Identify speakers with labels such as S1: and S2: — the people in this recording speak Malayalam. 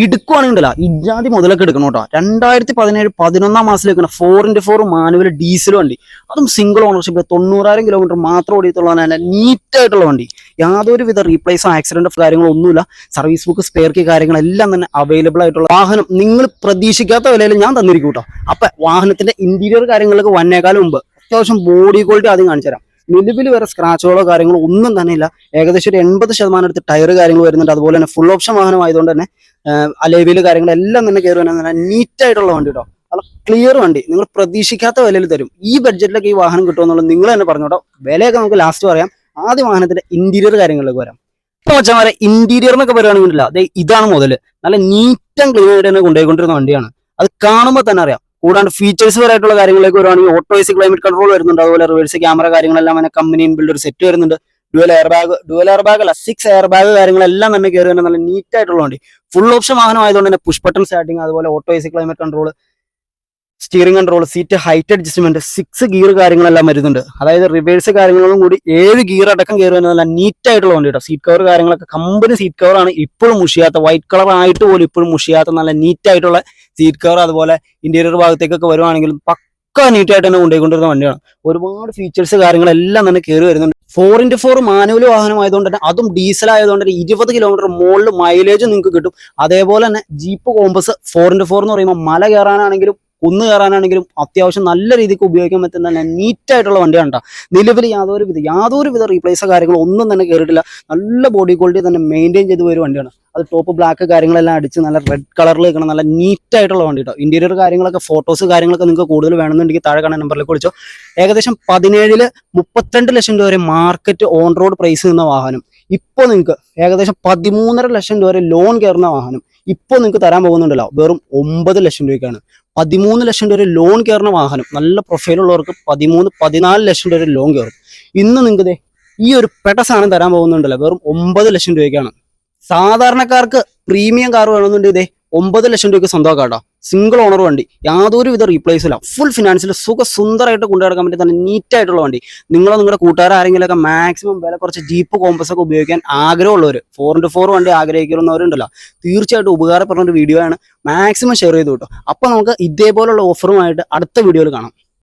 S1: എടുക്കുവാണെങ്കിലല്ല ഇജാതി മുതലൊക്കെ എടുക്കണം കേട്ടോ. രണ്ടായിരത്തി പതിനേഴ് പതിനൊന്നാം മാസത്തിൽ വെക്കുന്ന four into four manual diesel വണ്ടി. അതും സിംഗിൾ ഓണർഷിപ്പ് തൊണ്ണൂറായിരം കിലോമീറ്റർ മാത്രം ഓടിയിട്ടുള്ള നല്ല നീറ്റായിട്ടുള്ള വണ്ടി. യാതൊരു വിധ റീപ്ലേസോ ആക്സിഡന്റ് കാര്യങ്ങളോ ഒന്നുമില്ല. സർവീസ് ബുക്ക് സ്പെയർ കീ കാര്യങ്ങളെല്ലാം തന്നെ അവൈലബിൾ ആയിട്ടുള്ള വാഹനം നിങ്ങൾ പ്രതീക്ഷിക്കാത്ത വിലയിൽ ഞാൻ തന്നിരിക്കും കേട്ടോ. അപ്പൊ വാഹനത്തിന്റെ ഇന്റീരിയർ കാര്യങ്ങളൊക്കെ വന്നേക്കാളും മുമ്പ് അത്യാവശ്യം ബോഡി ക്വാളിറ്റി ആദ്യം കാണിച്ചു തരാം നിലവിൽ വരെ സ്ക്രാച്ചുകളോ കാര്യങ്ങളോ ഒന്നും തന്നെ ഇല്ല. ഏകദേശം ഒരു എൺപത് ശതമാനം അടുത്ത് ടയർ കാര്യങ്ങൾ വരുന്നുണ്ട്. അതുപോലെ തന്നെ ഫുൾ ഓപ്ഷൻ വാഹനം ആയതുകൊണ്ട് തന്നെ അലേവിയിൽ കാര്യങ്ങളെല്ലാം തന്നെ കയറി വരുന്നത് നീറ്റായിട്ടുള്ള വണ്ടി കേട്ടോ നല്ല ക്ലിയർ വണ്ടി. നിങ്ങൾ പ്രതീക്ഷിക്കാത്ത വിലയിൽ തരും. ഈ ബഡ്ജറ്റിലൊക്കെ ഈ വാഹനം കിട്ടുമെന്നുള്ളത് നിങ്ങൾ തന്നെ പറഞ്ഞു കേട്ടോ. വിലയൊക്കെ നമുക്ക് ലാസ്റ്റ് പറയാം. ആദ്യ വാഹനത്തിന്റെ ഇന്റീരിയർ കാര്യങ്ങളിലേക്ക് വരാം. ഇപ്പൊ വെച്ചാൽ ഇന്റീരിയർ എന്നൊക്കെ പറയുകയാണെങ്കിൽ ഇതാണ് മുതൽ നല്ല നീറ്റ് ആൻഡ് ക്ലീൻ ആയിട്ട് തന്നെ കൊണ്ടുപോയിക്കൊണ്ടിരുന്ന വണ്ടിയാണ്. അത് കാണുമ്പോൾ തന്നെ അറിയാം. കൂടാണ്ട് ഫീച്ചേഴ്സ് പരമായിട്ടുള്ള കാര്യങ്ങളിലേക്ക് വരുവാണെങ്കിൽ ഓട്ടോ എസി ക്ലൈമറ്റ് കൺട്രോൾ വരുന്നുണ്ട്. അതുപോലെ റിവേഴ്സ് ക്യാമറ കാര്യങ്ങളെല്ലാം അങ്ങനെ കമ്പനി ഇൻബിൽഡ് ഒരു സെറ്റ് വരുന്നുണ്ട്. Dual air bag dual air bag അല്ല സിക്സ് എയർ ബാഗ് കാര്യങ്ങളെല്ലാം തന്നെ കയറി വരുന്ന നല്ല നീറ്റ് ആയിട്ടുള്ള വണ്ടി. ഫുൾ ഓപ്ഷൻ വാഹനം ആയതുകൊണ്ട് തന്നെ പുഷ് ബട്ടൺ സ്റ്റാർട്ടിങ് അതുപോലെ auto AC climate control steering control seat height adjustment six gear കാര്യങ്ങളെല്ലാം വരുന്നുണ്ട്. അതായത് റിവേഴ്സ് കാര്യങ്ങളും കൂടി ഏഴ് ഗിയർ അടക്കം കയറി നല്ല നീറ്റ് ആയിട്ടുള്ള വണ്ടി സീറ്റ് കവർ കാര്യങ്ങളൊക്കെ കമ്പനി സീറ്റ് കവർ ആണ് ഇപ്പോഴും മുഷിയാത്ത വൈറ്റ് കളർ ആയിട്ട് പോലും ഇപ്പോഴും മുഷിയാത്ത നല്ല നീറ്റ് ആയിട്ടുള്ള സീറ്റ് കവർ അതുപോലെ ഇന്റീരിയർ ഭാഗത്തേക്കൊക്കെ വരുവാണെങ്കിലും പക്ക നീറ്റ് ആയിട്ട് തന്നെ കൊണ്ടുപോയിക്കൊണ്ടിരുന്ന വണ്ടിയാണ്. ഒരുപാട് ഫീച്ചേഴ്സ് കാര്യങ്ങളെല്ലാം തന്നെ കയറി വരുന്നുണ്ട്. ഫോർ ഇന്റു ഫോർ മാനുവൽ വാഹനം ആയതുകൊണ്ട് തന്നെ അതും ഡീസൽ ആയതുകൊണ്ട് തന്നെ ഇരുപത് കിലോമീറ്റർ മുകളിൽ മൈലേജ് നിങ്ങൾക്ക് കിട്ടും. അതേപോലെ തന്നെ Jeep Compass four into four എന്ന് പറയുമ്പോൾ മല കയറാനാണെങ്കിലും കുന്ന് കയറാനാണെങ്കിലും അത്യാവശ്യം നല്ല രീതിക്ക് ഉപയോഗിക്കാൻ പറ്റുന്ന നല്ല നീറ്റായിട്ടുള്ള വണ്ടിയാണ് കേട്ടോ നിലവിൽ യാതൊരു വിധ യാതൊരു വിധ റീപ്ലേസോ കാര്യങ്ങളോ ഒന്നും തന്നെ കയറിയിട്ടില്ല നല്ല ബോഡി ക്വാളിറ്റി തന്നെ മെയിന്റെയിൻ ചെയ്ത് പോയൊരു വണ്ടിയാണ്. അത് ടോപ്പ് ബ്ലാക്ക് കാര്യങ്ങളെല്ലാം അടിച്ച് നല്ല റെഡ് കളറിൽ നിൽക്കണം നല്ല നീറ്റായിട്ടുള്ള വണ്ടി കേട്ടോ ഇന്റീരിയർ കാര്യങ്ങളൊക്കെ ഫോട്ടോസ് കാര്യങ്ങളൊക്കെ നിങ്ങൾക്ക് കൂടുതൽ വേണമെന്നുണ്ടെങ്കിൽ താഴെ കാണാൻ നമ്പറിലേക്ക് വിളിച്ചോ. ഏകദേശം പതിനേഴിൽ മുപ്പത്തിരണ്ട് ലക്ഷം രൂപ വരെ മാർക്കറ്റ് ഓൺ റോഡ് പ്രൈസ് നിന്ന വാഹനം. ഇപ്പോൾ നിങ്ങൾക്ക് ഏകദേശം പതിമൂന്നര ലക്ഷം രൂപ വരെ ലോൺ കയറുന്ന വാഹനം ഇപ്പോൾ നിങ്ങൾക്ക് തരാൻ പോകുന്നുണ്ടല്ലോ. വെറും ഒമ്പത് ലക്ഷം രൂപയ്ക്കാണ്. പതിമൂന്ന് ലക്ഷം രൂപ ലോൺ കയറുന്ന വാഹനം നല്ല പ്രൊഫൈലുള്ളവർക്ക് പതിമൂന്ന് പതിനാല് ലക്ഷം രൂപ ലോൺ കയറും. ഇന്ന് നിങ്ങൾക്ക് ഈ ഒരു പെട്ട സാധനം തരാൻ പോകുന്നുണ്ടല്ലോ. വെറും ഒമ്പത് ലക്ഷം രൂപയ്ക്കാണ്. സാധാരണക്കാർക്ക് പ്രീമിയം കാർ വേണമെന്നുണ്ടെങ്കിൽ ഇതേ ഒമ്പത് ലക്ഷം രൂപയ്ക്ക് സ്വന്തമാക്കാം സിംഗിൾ ഓണർ വണ്ടി. യാതൊരു വിധ റീപ്ലേസ് ഇല്ല. ഫുൾ ഫിനാൻസിൽ സുഖ സുന്ദരമായിട്ട് കൊണ്ടുനടക്കാൻ പറ്റിയ തന്നെ നീറ്റ് ആയിട്ടുള്ള വണ്ടി. നിങ്ങളോ നിങ്ങളുടെ കൂട്ടുകാർ ആരെങ്കിലുമൊക്കെ മാക്സിമം വില കുറച്ച് ജീപ്പ് കോമ്പസ് ഒക്കെ ഉപയോഗിക്കാൻ ആഗ്രഹമുള്ളവർ ഫോർ ഇന്റു ഫോർ വണ്ടി ആഗ്രഹിക്കുന്നവരുണ്ടല്ലോ തീർച്ചയായിട്ടും ഉപകാരപ്പെടുന്ന ഒരു വീഡിയോ ആണ്. മാക്സിമം ഷെയർ ചെയ്ത് കിട്ടും അപ്പോൾ നമുക്ക് ഇതേപോലുള്ള ഓഫറുമായിട്ട് അടുത്ത വീഡിയോയിൽ കാണാം.